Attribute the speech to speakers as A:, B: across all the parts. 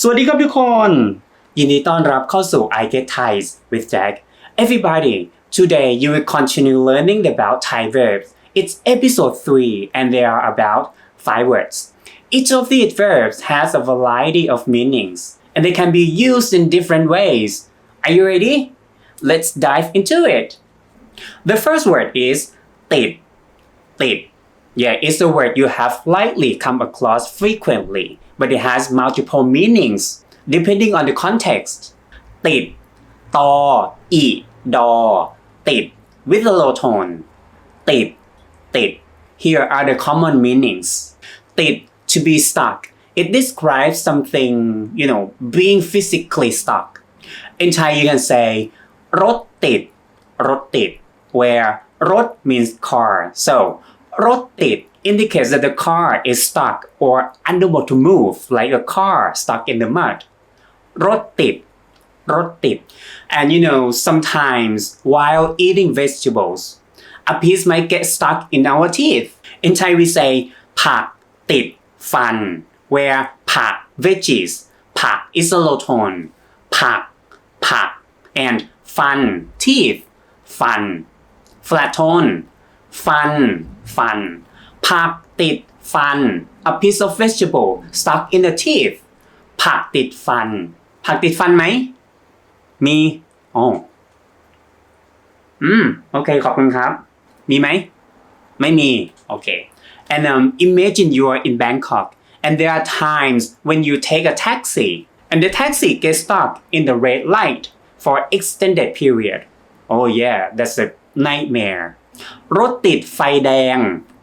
A: สวัสดีครับทุกคน ยินดีต้อนรับเข้าสู่ I Get Thais with Jack Everybody today you will continue learning about Thai verbs it's episode 3 and they are about five words each of these verbs has a variety of meanings and they can be used in different ways are you ready let's dive into it the first word is ติด ติด Yeah, it's a word you have likely come across frequently, but it has multiple meanings depending on the context. ติด ตอ อี ดอ ติด with a low tone. ติด ติด Here are the common meanings. ติด to be stuck. It describes something, you know, being physically stuck. In Thai, you can say รถติด รถติด where รถ means car. So รถติด indicates that the car is stuck or unable to move like a car stuck in the mud รถติด รถติด and you know sometimes while eating vegetables a piece might get stuck in our teeth in Thai we say ผักติด ฟัน where ผัก veggies ผัก is a low tone ผัก ผัก and ฟัน teeth ฟัน flat tone ฟัน ฟัน ผักติดฟัน a piece of vegetable stuck in the teeth ผักติดฟัน ผักติดฟันไหม มีอ๋ออืม โอเค ขอบคุณครับ มีไหม ไม่มี โอเค and um, imagine you are in Bangkok and there are times when you take a taxi and the taxi gets stuck in the red light for extended period oh yeah that's a nightmare รถติดไฟแดง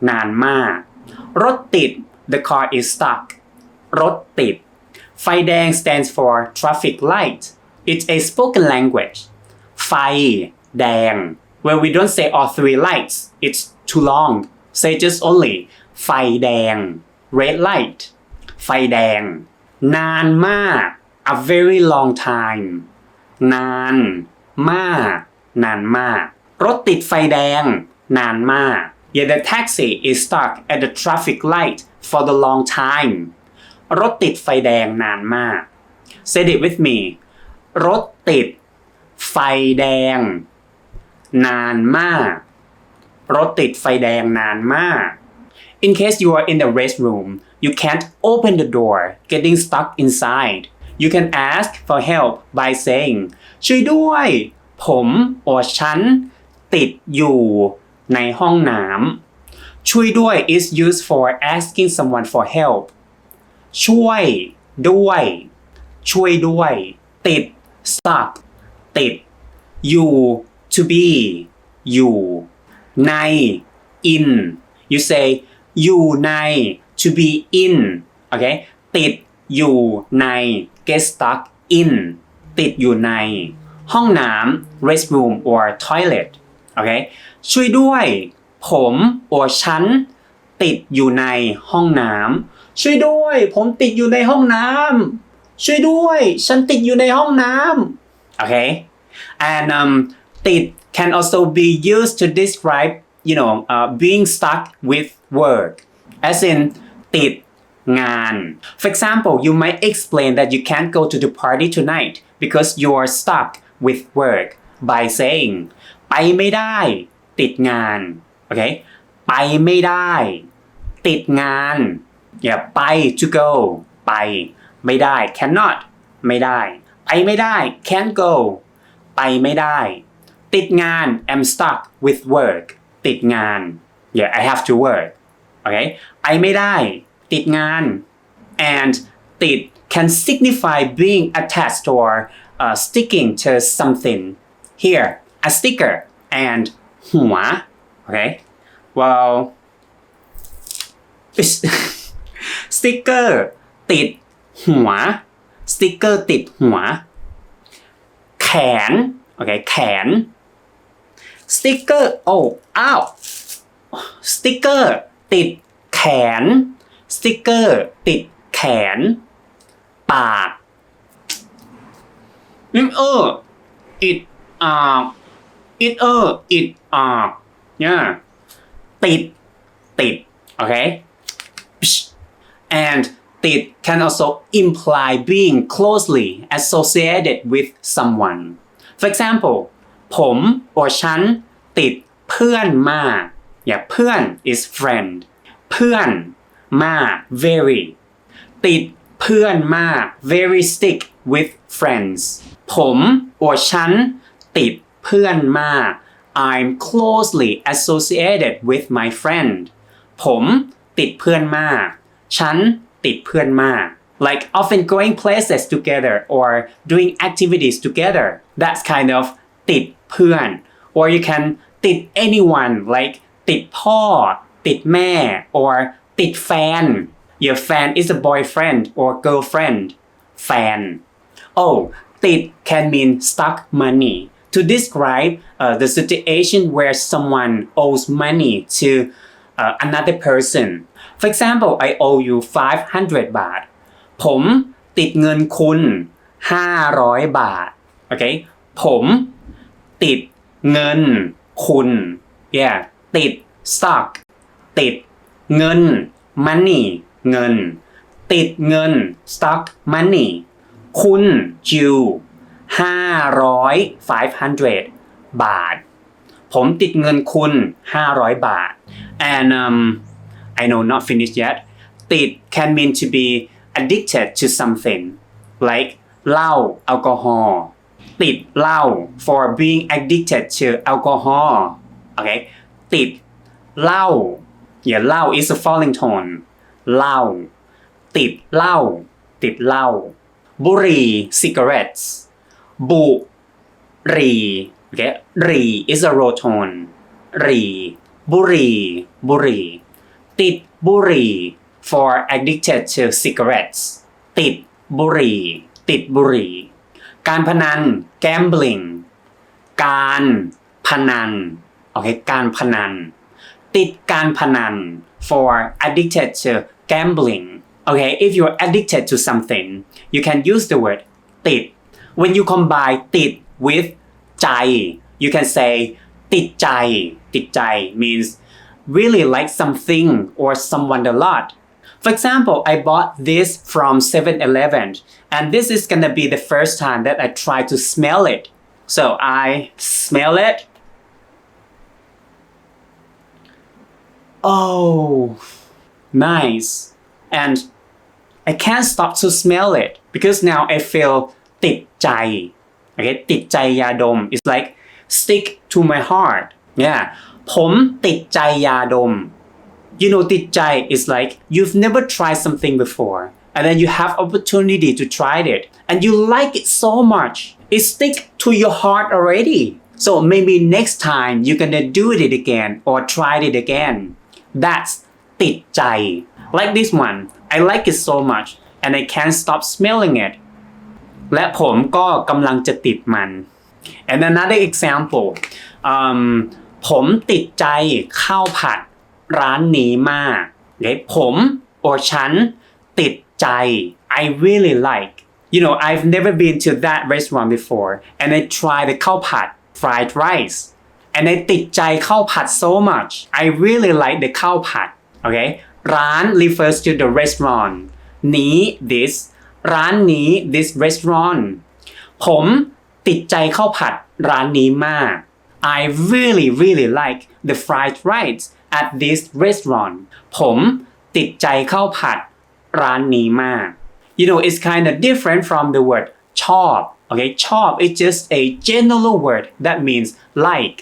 A: นานมาก รถติด the car is stuck รถติด ไฟแดง stands for traffic light it's a spoken language ไฟ แดง where we don't say all three lights it's too long say just only ไฟแดง red light ไฟแดง นานมาก a very long time นาน มาก นานมาก รถติดไฟแดง นานมาก Yeah the taxi is stuck at the traffic light for the long time รถติดไฟแดงนานมาก Say it with me รถติดไฟแดง นานมาก รถติดไฟแดงนานมาก In case you are in the restroom you can't open the door getting stuck inside you can ask for help by saying ช่วยด้วย ผม or ฉัน ติดอยู่ ในห้องน้ำช่วยด้วย is used for asking someone for help ช่วยด้วย ช่วยด้วย ติด stuck ติด อยู่ to be อยู่ใน in you say อยู่ใน to be in okay ติดอยู่ใน get stuck in ติดอยู่ใน ห้องน้ำ restroom or toilet okay ช่วยด้วย ผม or ฉันติดอยู่ในห้องน้ำช่วยด้วย ผมติดอยู่ในห้องน้ำช่วยด้วย ฉันติดอยู่ในห้องน้ำ okay and um ติด can also be used to describe you know uh, being stuck with work as in ติดงาน for example you might explain that you can't go to the party tonight because you are stuck with work by saying ไปไม่ได้ ติดงาน โอเค ไปไม่ได้ ติดงาน อย่าไป to go ไป ไม่ได้ cannot ไม่ได้ ไปไม่ได้ can't go ไปไม่ได้ ติดงาน am stuck with work ติดงาน yeah I have to work โอเค ไปไม่ได้ ติดงาน and ติด can signify being attached or uh, sticking to something here a sticker and หัวโอเค well s ติ๊กเกอร์ติดหัว สติ๊กเกอร์ติดหัว แขน โอเค แขน สติ๊กเกอร์ โอ้ อ้าว สติ๊กเกอร์ติดแขน สติ๊กเกอร์ติดแขน ปากนิมเอออิดอ่า it เออ it อ่าเนี่ยติด ติด โอเค and ติด can also imply being closely associated with someone for example ผม or ฉัน ติดเพื่อนมาก yeah เพื่อน is friend เพื่อนมาก very ติดเพื่อนมาก very stick with friends ผม or ฉัน ติด เพื่อนมาก I'm closely associated with my friend ผมติดเพื่อนมาก ฉันติดเพื่อนมาก like often going places together or doing activities together that's kind of ติดเพื่อน or you can ติด anyone like ติดพ่อ ติดแม่ or ติดแฟน your fan is a boyfriend or girlfriend fan oh ติด can mean stuck money to describe uh, the situation where someone owes money to uh, another person for example I owe you 500 บาท ผมติดเงินคุณ 500 บาท โอเค ผมติดเงินคุณ yeah ติด stock ติดเงิน money เงิน ติดเงิน stock money คุณ you 500 500 บาท ผมติดเงินคุณ 500 บาท and um, I know not finished yet ติด can mean to be addicted to something like เหล้าแอลกอฮอล์ติดเหล้า for being addicted to alcohol okay ติดเหล้า yeah เหล้า is a falling tone เหล้าติดเหล้าติดเหล้าบุหรี่ cigarettes บุรี่ okay หรี่ is a row tone รีบุรีบุรีติดบุรี for addicted to cigarettes ติดบุรีติดบุรีการพนัน gambling การพนันโอเคการพนัน ติดการพนัน for addicted to gambling okay if you're addicted to something you can use the word ติด when you combine ติด with ใจ you can say ติดใจ ติดใจ means really like something or someone a lot for example, I bought this from 7-Eleven and this is gonna be the first time that I try to smell it. So I smell it. Oh, nice. And I can't stop to smell it because now I feel ติด ใจ okay ติดใจยาดม is like stick to my heart yeah ผมติดใจยาดม you know ติดใจ is like you've never tried something before and then you have opportunity to try it and you like it so much it stick to your heart already so maybe next time you're gonna do it again or try it again that's ติดใจ like this one I like it so much and I can't stop smelling it และผมก็กำลังจะติดมัน and another example um, ผมติดใจข้าวผัดร้านนี้มากเดี๋ยวผม or ฉันติดใจ I really like you know I've never been to that restaurant before and I tried the ข้าวผัด fried rice and I ติดใจข้าวผัด so much I really like the ข้าวผัด okay ร้าน refers to the restaurant นี้ this ร้านนี้ this restaurant ผมติดใจข้าวผัดร้านนี้มาก I really really like the fried rice at this restaurant ผมติดใจข้าวผัดร้านนี้มาก you know it's kind of different from the word ชอบ okay ชอบ is just a general word that means like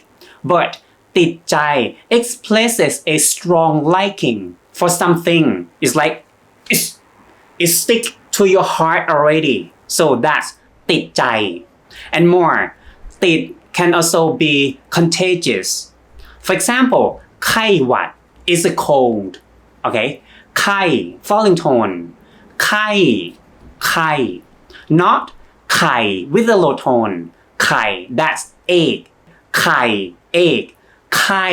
A: but ติดใจ expresses a strong liking for something it's like it's, it stick to your heart already so that's ติดใจ and more ติด can also be contagious for example ไข้หวัด is a cold okay ไข้ falling tone ไข้ไข้ not ไข่ with a low tone ไข่ that's egg ไข่ egg ไข้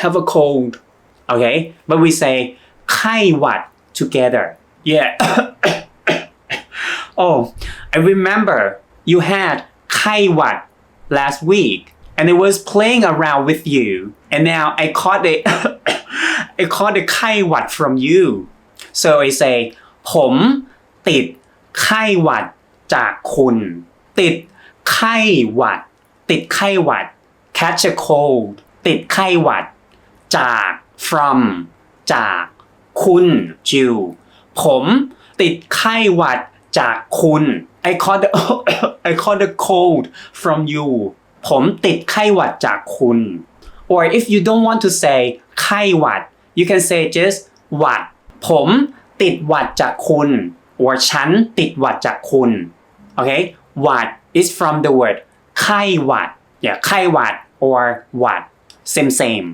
A: have a cold okay but we say ไข้หวัด together yeah oh I remember you had ไข้หวัด last week and I was playing around with you and now I caught it I caught the ไข้หวัด from you so I say ผมติดไข้หวัดจากคุณ ติดไข้หวัด ติดไข้หวัด catch a cold ติดไข้หวัด จาก from จากคุณ you ผมติดไข้หวัดจากคุณ I caught the I caught the cold from you ผมติดไข้หวัดจากคุณ or if you don't want to say ไข้หวัด you can say just หวัด ผมติดหวัดจากคุณ or ฉันติดหวัดจากคุณ okay หวัด is from the word ไข้หวัด yeah ไข้หวัด or หวัด same same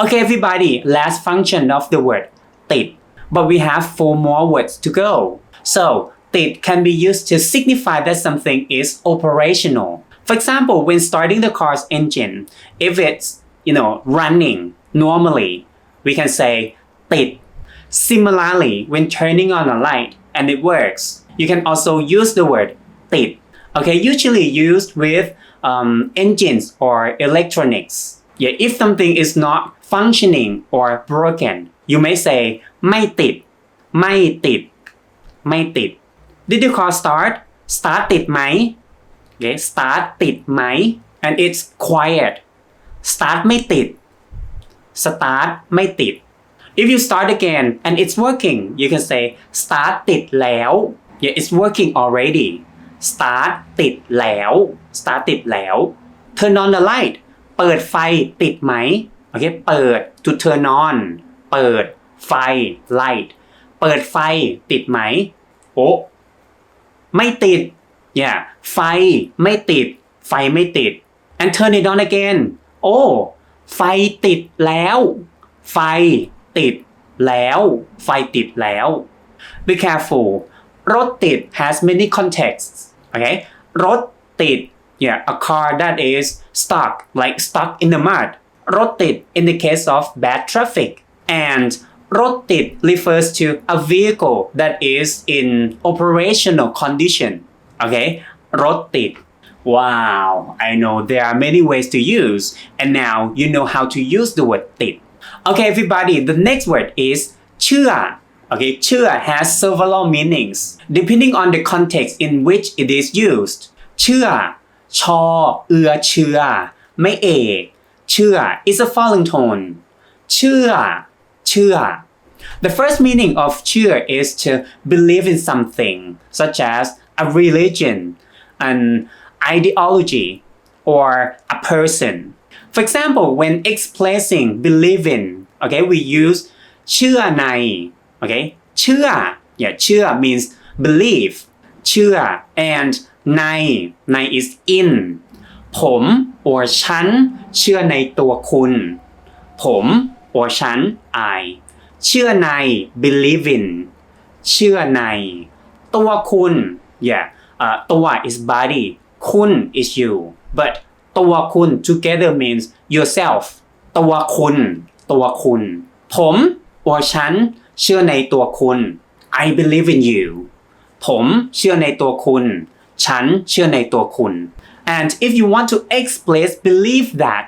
A: okay everybody last function of the word ติด but we have four more words to go. So, did can be used to signify that something is operational. For example, when starting the car's engine, if it's, you know, running normally, we can say did. Similarly, when turning on a light and it works, you can also use the word did. Okay, usually used with um, engines or electronics. Yeah, if something is not functioning or broken, you may say ไม่ติด ไม่ติด ไม่ติด Did the car start? Start ติดไหม Okay, start ติดไหม and it's quiet. Start ไม่ติด Start ไม่ติด If you start again and it's working, you can say start ติดแล้ว Yeah, it's working already. Start ติดแล้ว Start ติดแล้ว Turn on the light เปิดไฟติดไหม โอเค เปิด to turn on เปิด ไฟ light เปิดไฟติดไหม โอ้ไม่ติด yeah ไฟไม่ติด ไฟไม่ติด and turn it on again โอ้ไฟติดแล้ว ไฟติดแล้ว ไฟติดแล้ว be careful รถติด has many contexts okay รถติด yeah a car that is stuck like stuck in the mud รถติด in the case of bad traffic and Rotit refers to a vehicle that is in operational condition. Okay, rotit. Wow, I know there are many ways to use, and now you know how to use the word tit. Okay, everybody, the next word is chua. Okay, chua has several meanings depending on the context in which it is used. Chua, cho, ua, chua, me, e. Chua is a falling tone. Chua ชื่อ เชื่อ The first meaning of เชื่อ is to believe in something, such as a religion, an ideology, or a person. For example, when expressing believe in, okay, we use เชื่อใน okay เชื่อ yeah เชื่อ means believe เชื่อ and ใน ใน is in ผม or ฉัน เชื่อในตัวคุณ ผม or ฉัน I เชื่อใน believe in เชื่อใน ตัวคุณ yeah uh, ตัว is body คุณ is you but ตัวคุณ together means yourself ตัวคุณ ตัวคุณ ผม or ฉันเชื่อในตัวคุณ I believe in you ผมเชื่อในตัวคุณ ฉันเชื่อในตัวคุณ and if you want to express believe that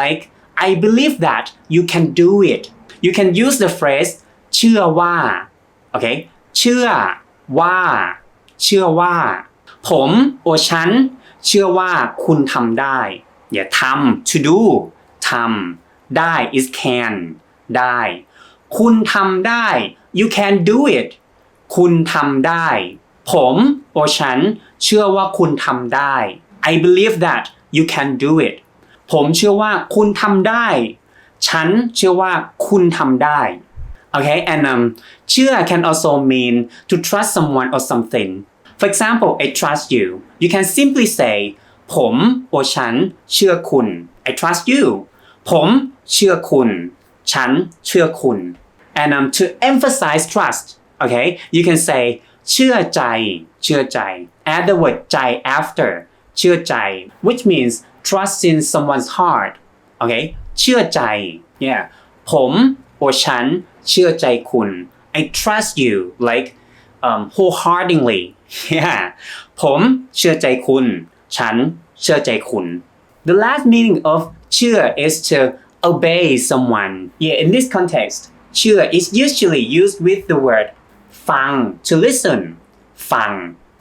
A: like I believe that you can do it you can use the phrase เชื่อว่า okay เชื่อว่า เชื่อว่า ผม or ฉัน เชื่อว่าคุณทำได้ อย่าทำ to do ทำได้ is can ได้ คุณทำได้ you can do it คุณทำได้ ผม or ฉัน เชื่อว่าคุณทำได้ I believe that you can do it ผมเชื่อว่าคุณทำได้ ฉันเชื่อว่าคุณทำได้ Okay, and um, เชื่อ can also mean to trust someone or something. For example, I trust you. You can simply say ผม or ฉันเชื่อคุณ I trust you. ผมเชื่อคุณ ฉันเชื่อคุณ and um, to emphasize trust, okay, you can say เชื่อใจ เชื่อใจ add the word ใจ after เชื่อใจ which means trust in someone's heart okay เชื่อใจ yeah ผม or ฉัน เชื่อใจคุณ I trust you like um, wholeheartedly yeah ผมเชื่อใจคุณ ฉันเชื่อใจคุณ The last meaning of เชื่อ is to obey someone yeah in this context เชื่อ is usually used with the word ฟัง to listen ฟัง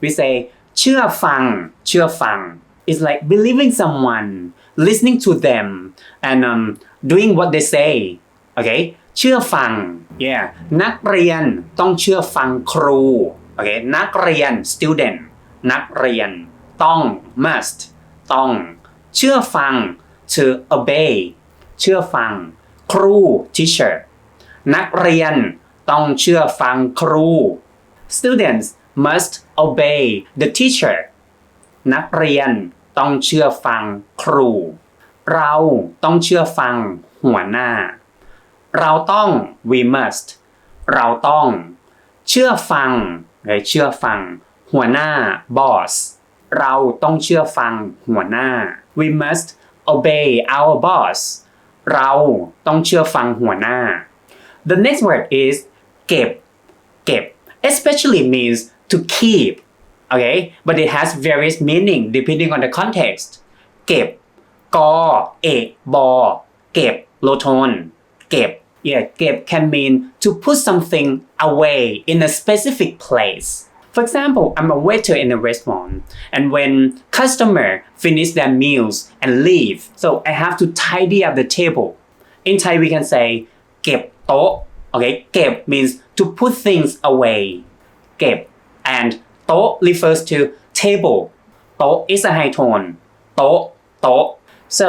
A: we say เชื่อฟัง เชื่อฟัง it's like believing someone listening to them and um, doing what they say okay เชื่อฟัง yeah นักเรียนต้องเชื่อฟังครู okay นักเรียน student นักเรียน ต้อง must ต้อง เชื่อฟัง to obey เชื่อฟัง ครู teacher นักเรียนต้องเชื่อฟังครู students must obey the teacher นักเรียนต้องเชื่อฟังครู เราต้องเชื่อฟังหัวหน้า เราต้อง we must เราต้องเชื่อฟังหรือเชื่อฟัง หัวหน้า boss เราต้องเชื่อฟังหัวหน้า we must obey our boss เราต้องเชื่อฟังหัวหน้า the next word is เก็บ เก็บ especially means to keep okay but it has various meaning depending on the context เก็บ กอ เอกบอ เก็บ โลโทน เก็บ yeah เก็บ can mean to put something away in a specific place for example I'm a waiter in a restaurant and when customer finish their meals and leave so I have to tidy up the table in Thai we can say เก็บโต๊ะ okay เก็บ means to put things away เก็บ and โต๊ะ refers to table โต๊ะ is a high tone โต๊ะโต๊ะ so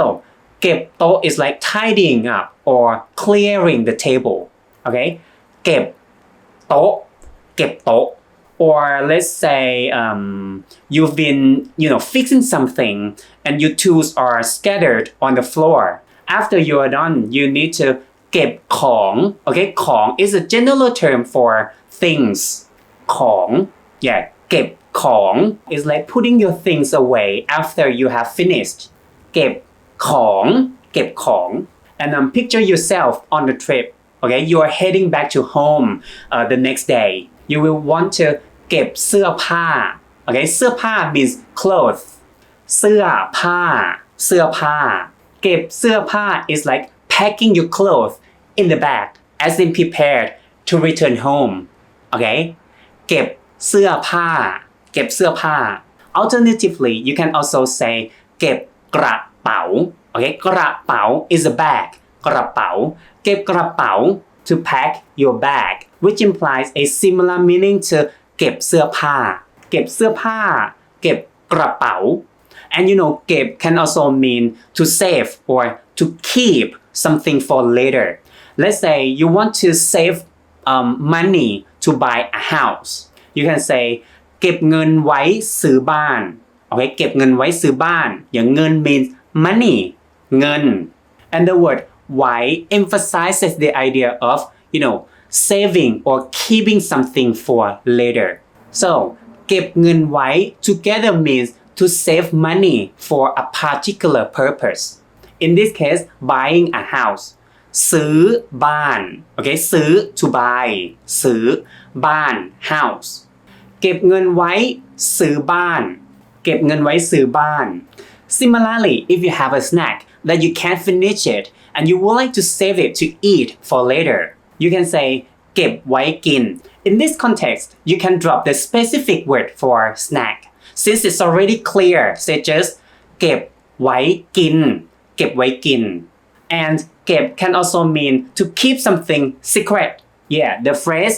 A: เก็บโต๊ะ is like tidying up or clearing the table okay เก็บโต๊ะ เก็บโต๊ะ or let's say um, you've been you know fixing something and your tools are scattered on the floor after you are done you need to เก็บของ okay ของ is a general term for things ของ yeah เก็บของ is like putting your things away after you have finished เก็บของ เก็บของ and um, picture yourself on the trip okay you are heading back to home uh, the next day you will want to เก็บเสื้อผ้า okay เสื้อผ้า means clothes เสื้อผ้า เสื้อผ้า เก็บเสื้อผ้า is like packing your clothes in the bag as in prepared to return home okay เก็บ เสื้อผ้า เก็บเสื้อผ้า alternatively you can also say เก็บกระเป๋า okay กระเป๋า is a bag กระเป๋า เก็บกระเป๋า to pack your bag which implies a similar meaning to เก็บเสื้อผ้า เก็บเสื้อผ้า เก็บกระเป๋า and you know เก็บ can also mean to save or to keep something for later let's say you want to save um, money to buy a house you can say เก็บเงินไว้ซื้อบ้านโอเคเก็บเงินไว้ซื้อบ้าน อย่างเงิน means money เงิน and the word ไว้ emphasizes the idea of you know saving or keeping something for later so เก็บเงินไว้ together means to save money for a particular purpose in this case buying a house ซื้อบ้านโอเคซื้อ to buy ซื้อบ้าน house เก็บเงินไว้ซื้อบ้าน เก็บเงินไว้ซื้อบ้าน Similarly if you have a snack that you can't finish it and you would like to save it to eat for later you can say เก็บไว้กิน In this context you can drop the specific word for snack since it's already clear say just เก็บไว้กิน เก็บไว้กิน and เก็บ can also mean to keep something secret yeah the phrase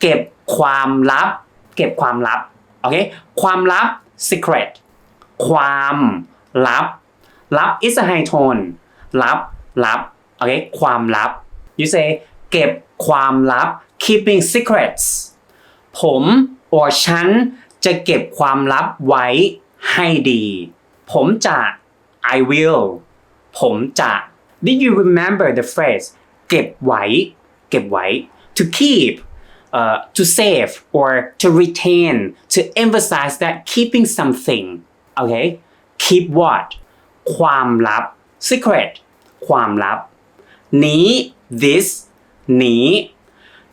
A: เก็บความลับ เก็บความลับโอเคความลับ secret ความลับ ลับ is a high tone ลับ ลับโอเคความลับ you say เก็บความลับ keeping secrets ผม or ฉันจะเก็บความลับไว้ให้ดี ผมจะ I will ผมจะ Did you remember the phrase เก็บไว้ เก็บไว้ to keep uh, to save or to retain to emphasize that keeping something okay keep what ความลับ secret ความลับ นี้ this นี้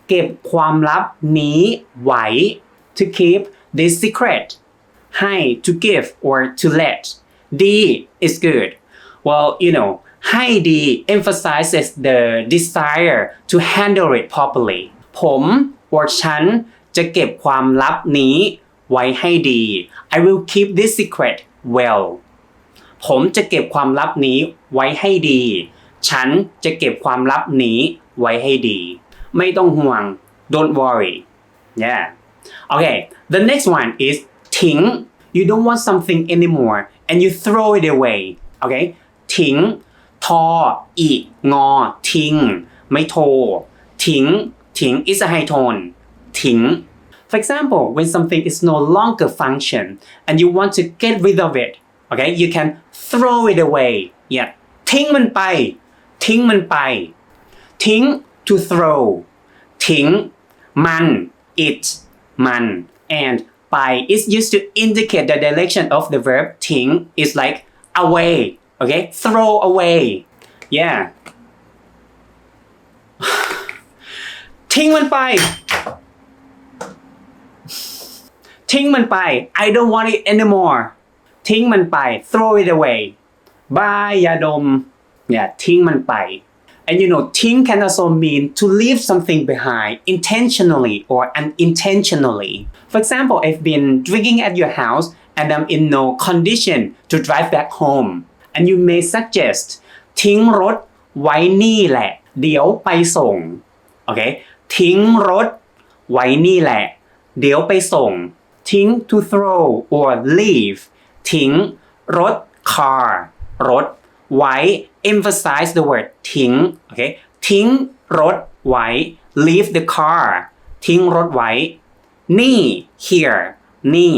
A: เก็บความลับนี้ไว้ to keep this secret ให้ to give or to let D is good well you know ให้ดี emphasizes the desire to handle it properly ผม or ฉันจะเก็บความลับนี้ไว้ให้ดี I will keep this secret well ผมจะเก็บความลับนี้ไว้ให้ดี ฉันจะเก็บความลับนี้ไว้ให้ดี ไม่ต้องห่วง don't worry yeah okay the next one is ทิ้ง you don't want something anymore and you throw it away okay ทิ้ง ทอ อีงอ ทิ้ง ไม่โท ทิ้ง ทิ้ง is a high tone ทิ้ง For example, when something is no longer function and you want to get rid of it, okay, you can throw it away. Yeah. ทิ้งมันไป ทิ้งมันไป ทิ้ง to throw ทิ้ง มัน it มัน and ไป is used to indicate the direction of the verb ทิ้ง is like away okay throw away yeah ทิ้งมันไป ทิ้งมันไป I don't want it anymore ทิ้งมันไป throw it away บายยาดมเนี่ยทิ้งมันไป and you know ทิ้ง can also mean to leave something behind intentionally or unintentionally for example I've been drinking at your house and I'm in no condition to drive back home And you may suggest ทิ้งรถไว้นี่แหละ เดี๋ยวไปส่งโอเคทิ้งรถไว้นี่แหละ เดี๋ยวไปส่ง ทิ้ง to throw or leave ทิ้งรถ car รถไว้ emphasize the word ทิ้งโอเคทิ้งรถไว้ leave the car ทิ้งรถไว้ นี่ here นี่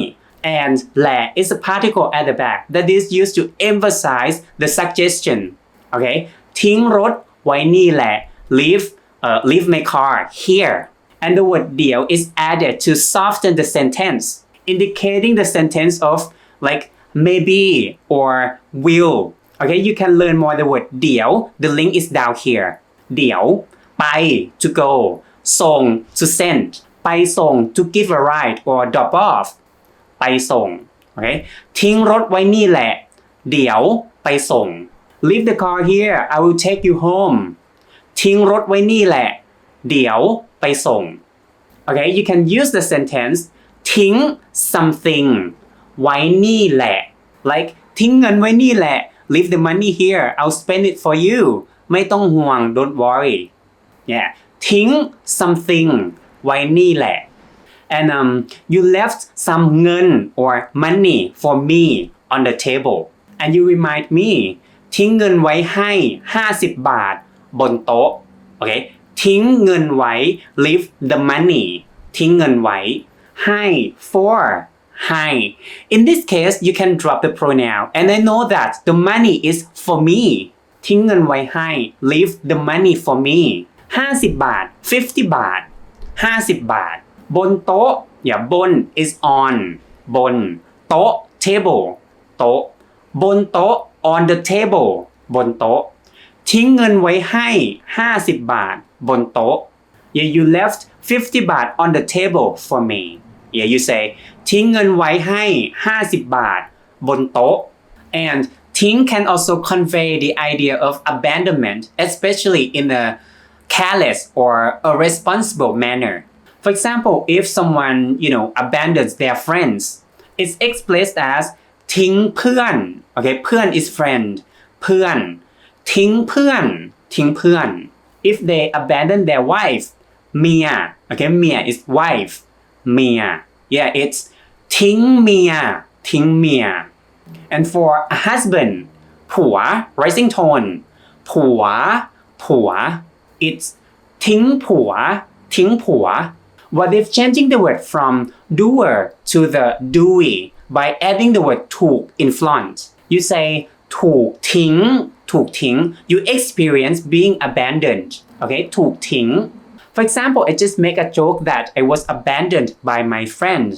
A: and แหละ is a particle at the back that is used to emphasize the suggestion okay ทิ้งรถไว้นี่แหละ leave uh, leave my car here and the word เดี๋ยว is added to soften the sentence indicating the sentence of like maybe or will okay you can learn more the word เดี๋ยว the link is down here เดี๋ยว ไป to go ส่ง to send ไปส่ง to give a ride or drop off ไปส่งโอเคทิ้งรถไว้นี่แหละ เดี๋ยวไปส่ง leave the car here I will take you home ทิ้งรถไว้นี่แหละ เดี๋ยวไปส่ง okay you can use the sentence ทิ้ง something ไว้นี่แหละ like ทิ้งเงินไว้นี่แหละ leave the money here I'll spend it for you ไม่ต้องห่วง don't worry yeah ทิ้ง something ไว้นี่แหละ and um, you left some เงิน or money for me on the table and you remind me ทิ้งเงินไว้ให้ 50 บาท บนโต๊ะ โอเค ทิ้งเงินไว้ leave the money ทิ้งเงินไว้ ให้ for ให้ in this case you can drop the pronoun and I know that the money is for me ทิ้งเงินไว้ให้ leave the money for me 50 บาท 50 บาท 50 บาท บนโต๊ะ อย่าบน is on บน โต๊ะ table โต๊ะ บนโต๊ะ on the table บนโต๊ะ ทิ้งเงินไว้ให้ 50 บาท บนโต๊ะ yeah you left 50 บาท on the table for me yeah you say ทิ้งเงินไว้ให้ 50 บาท บนโต๊ะ and ทิ้ง can also convey the idea of abandonment especially in a careless or irresponsible manner for example if someone you know abandons their friends it's expressed as ทิ้งเพื่อน okay เพื่อน is friend เพื่อน ทิ้งเพื่อน ทิ้งเพื่อน if they abandon their wife เมีย okay เมีย is wife เมีย yeah it's ทิ้งเมีย ทิ้งเมีย and for a husband ผัว rising tone ผัว ผัว it's ทิ้งผัว ทิ้งผัว what if changing the word from doer to the doing by adding the word ถูก in front you say ถูกทิ้ง ถูกทิ้ง you experience being abandoned okay ถูกทิ้ง for example I just make a joke that I was abandoned by my friend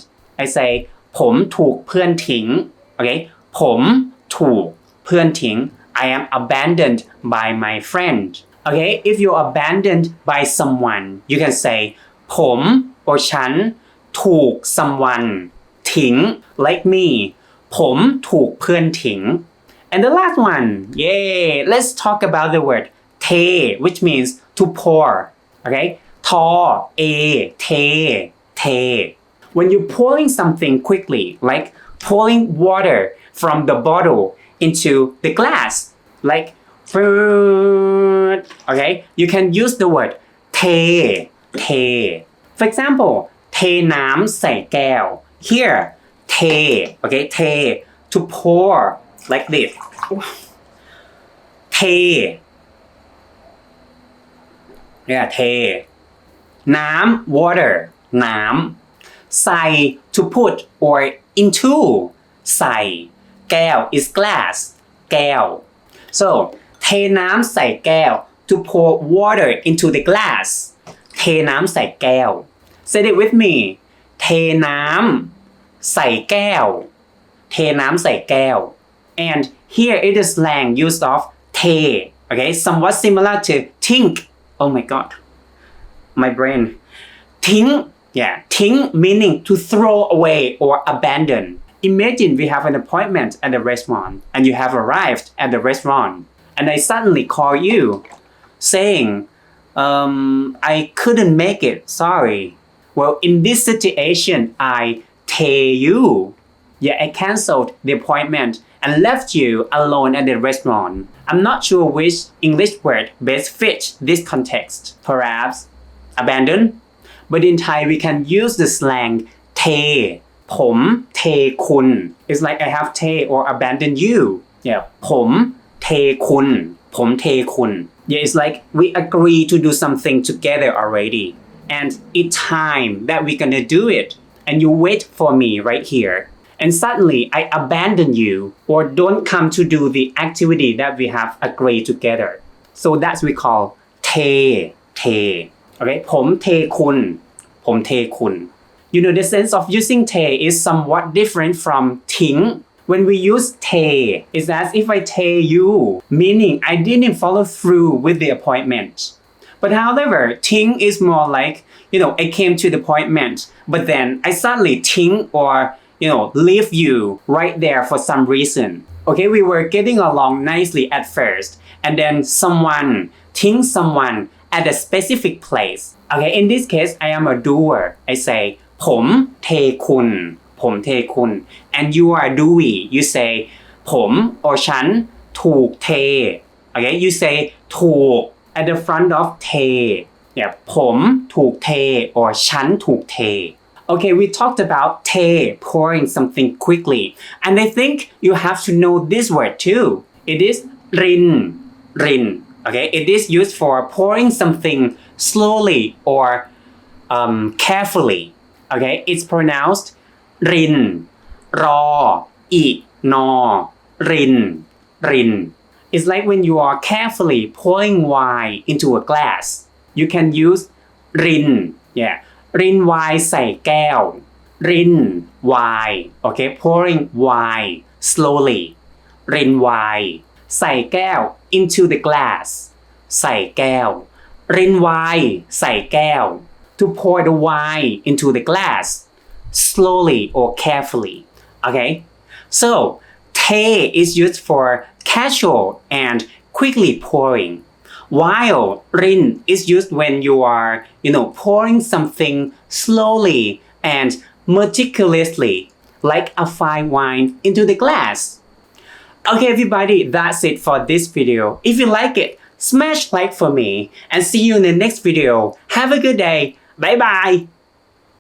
A: I say ผมถูกเพื่อนทิ้ง okay ผมถูกเพื่อนทิ้ง I am abandoned by my friend okay if you're abandoned by someone you can say ผม or ฉัน ถูก someone ทิ้ง like me ผมถูกเพื่อนทิ้ง And the last one, yay! Let's talk about the word te, which means to pour. Okay, to, a, te, te. When you're pouring something quickly, like pouring water from the bottle into the glass, like okay, you can use the word te, te. For example, เทน้ำใส่แก้ว here เท okay เท to pour like this เท yeah เท น้ำ water น้ำใส่ to put or into ใส่ แก้ว is glass แก้ว so เทน้ำใส่แก้ว to pour water into the glass เทน้ำใส่แก้ว say it with me เทน้ำใส่แก้ว เทน้ำใส่แก้ว and here it is slang used of เท okay somewhat similar to think oh my god my brain ทิ้ง yeah ทิ้ง meaning to throw away or abandon imagine we have an appointment at the restaurant and you have arrived at the restaurant and I suddenly call you saying um, I couldn't make it sorry well, in this situation, I tell you, yeah, I cancelled the appointment and left you alone at the restaurant. I'm not sure which English word best fits this context. Perhaps abandon, but in Thai we can use the slang เทผมเทคุณ It's like I have เท or abandon you. Yeah, ผมเทคุณผมเทคุณ Yeah, it's like we agree to do something together already and it's time that we're gonna do it and you wait for me right here and suddenly I abandon you or don't come to do the activity that we have agreed together so that's we call เท เท okay ผมเทคุณผมเทคุณ you know the sense of using เท is somewhat different from ทิ้ง when we use เท it's as if I เท you meaning I didn't follow through with the appointment but however, Ting is more like, you know, I came to the appointment, but then I suddenly Ting or, you know, leave you right there for some reason. Okay, we were getting along nicely at first, and then someone, Ting someone at a specific place. Okay, in this case, I am a doer. I say, ผมเทคุณ ผมเทคุณ and you are doing you say ผม or ฉันถูกเท okay you say ถูก at the front of เทเนี่ยผมถูกเท or ฉันถูกเท Okay, we talked about te pouring something quickly, and I think you have to know this word too. It is rin, rin. Okay, it is used for pouring something slowly or um, carefully. Okay, it's pronounced rin, ro, i, no, rin, rin. It's like when you are carefully pouring wine into a glass. You can use ริน yeah ริน wine ใส่แก้ว ริน wine okay pouring wine slowly ริน wine ใส่แก้ว into the glass ใส่แก้ว ริน wine ใส่แก้ว to pour the wine into the glass slowly or carefully okay so te is used for casual and quickly pouring. While rin is used when you are, you know, pouring something slowly and meticulously, like a fine wine into the glass. Okay, everybody, that's it for this video. If you like it, smash like for me and see you in the next video. Have a good day. Bye bye.